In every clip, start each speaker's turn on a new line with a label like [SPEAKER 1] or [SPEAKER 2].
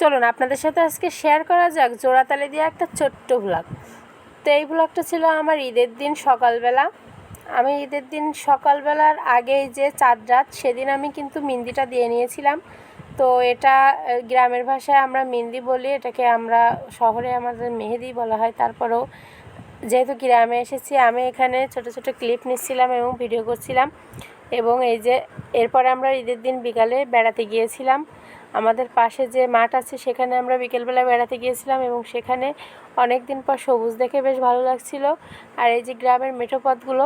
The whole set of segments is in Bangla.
[SPEAKER 1] চলুন, আপনাদের সাথে আজকে শেয়ার করা যাক জোড়াতালি দিয়ে একটা ছোট্ট ভ্লগ তো এই ভ্লগটা ছিল আমার ঈদের দিন সকালবেলা। আমি ঈদের দিন সকালবেলার আগেই যে চাঁদ রাত, সেদিন আমি কিন্তু মিন্দিটা দিয়ে নিয়েছিলাম। তো এটা গ্রামের ভাষায় আমরা মিন্দি বলি, এটাকে আমরা শহরে আমাদের মেহেদি বলা হয়। তারপরেও যেহেতু গ্রামে এসেছি, আমি এখানে ছোট ছোট ক্লিপ নিচ্ছিলাম এবং ভিডিও করছিলাম। এবং এই যে এরপরে আমরা ঈদের দিন বিকালে বেড়াতে গিয়েছিলাম। আমাদের পাশে যে মাঠ আছে, সেখানে আমরা বিকেলবেলা বেড়াতে গিয়েছিলাম এবং সেখানে অনেক দিন পর সবুজ দেখে বেশ ভালো লাগছিল। আর এই যে গ্রামের মেঠো পথগুলো,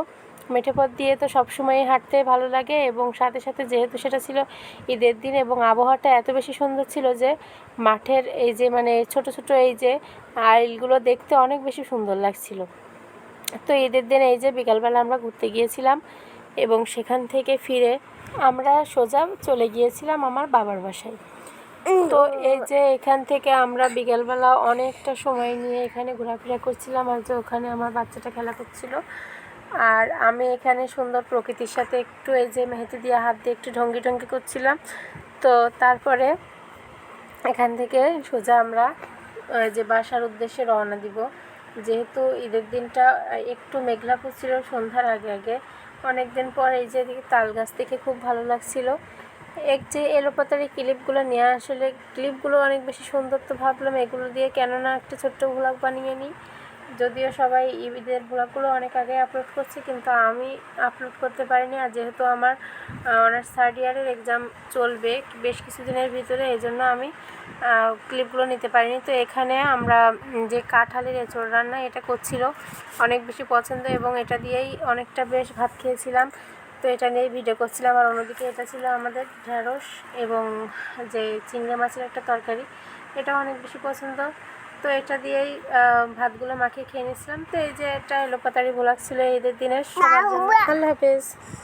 [SPEAKER 1] মেঠো পথ দিয়ে তো সবসময়ই হাঁটতে ভালো লাগে এবং সাথে সাথে যেহেতু সেটা ছিল ঈদের দিন এবং আবহাওয়াটা এত বেশি সুন্দর ছিল যে মাঠের এই যে মানে ছোট ছোট এই যে আইলগুলো দেখতে অনেক বেশি সুন্দর লাগছিল। তো ঈদের দিন এই যে বিকালবেলা আমরা ঘুরতে গিয়েছিলাম। এবং সেখান থেকে ফিরে আমরা সোজা চলে গিয়েছিলাম আমার বাবার বাসায়। তো এই যে এখান থেকে আমরা বিকেলবেলা অনেকটা সময় নিয়ে এখানে ঘোরাফেরা করছিলাম। আর যে ওখানে আমার বাচ্চাটা খেলা করছিল। আর আমি এখানে সুন্দর প্রকৃতির সাথে একটু এই যে মেহেদি দিয়ে হাত দিয়ে একটু ঢঙ্গি ঢঙ্গি করছিলাম। তো তারপরে এখান থেকে সোজা আমরা যে বাসার উদ্দেশ্যে রওনা দিব। যেহেতু ঈদের দিনটা একটু মেঘলা করছিল সন্ধ্যার আগে আগে। অনেক দিন পর এই যে তাল গাছ থেকে খুব ভালো লাগছিল। এক যে এলোপাতারি ক্লিপগুলো নিয়ে আসলে ক্লিপগুলো অনেক বেশি সুন্দর তো ভাবলাম এগুলো দিয়ে কেননা একটা ছোট্ট ভ্লগ বানিয়ে নিই। যদিও সবাই ঈদের ব্লগগুলো অনেক আগে আপলোড করছে, কিন্তু আমি আপলোড করতে পারিনি। আর যেহেতু আমার অনার্স থার্ড ইয়ারের এক্সাম চলবে বেশ কিছুদিনের ভিতরে, এই জন্য আমি ক্লিপগুলো নিতে পারিনি। তো এখানে আমরা যে কাঁঠালের এঁচড় রান্না এটা করছিল, অনেক বেশি পছন্দ এবং এটা দিয়েই অনেকটা বেশ ভাত খেয়েছিলাম। তো এটা নিয়েই ভিডিও করছিলাম। আর অন্যদিকে এটা ছিল আমাদের ঢ্যাঁড়স এবং যে চিংড়ি মাছের একটা তরকারি এটা অনেক বেশি পছন্দ। তো এটা দিয়েই আহ, ভাতগুলো মাখিয়ে খেয়ে নিয়েছিলাম। তো এই যে এটা এলোপাতারি ভোলাক ছিল ঈদের দিনের সবার জন্য। আল্লাহ হাফেজ।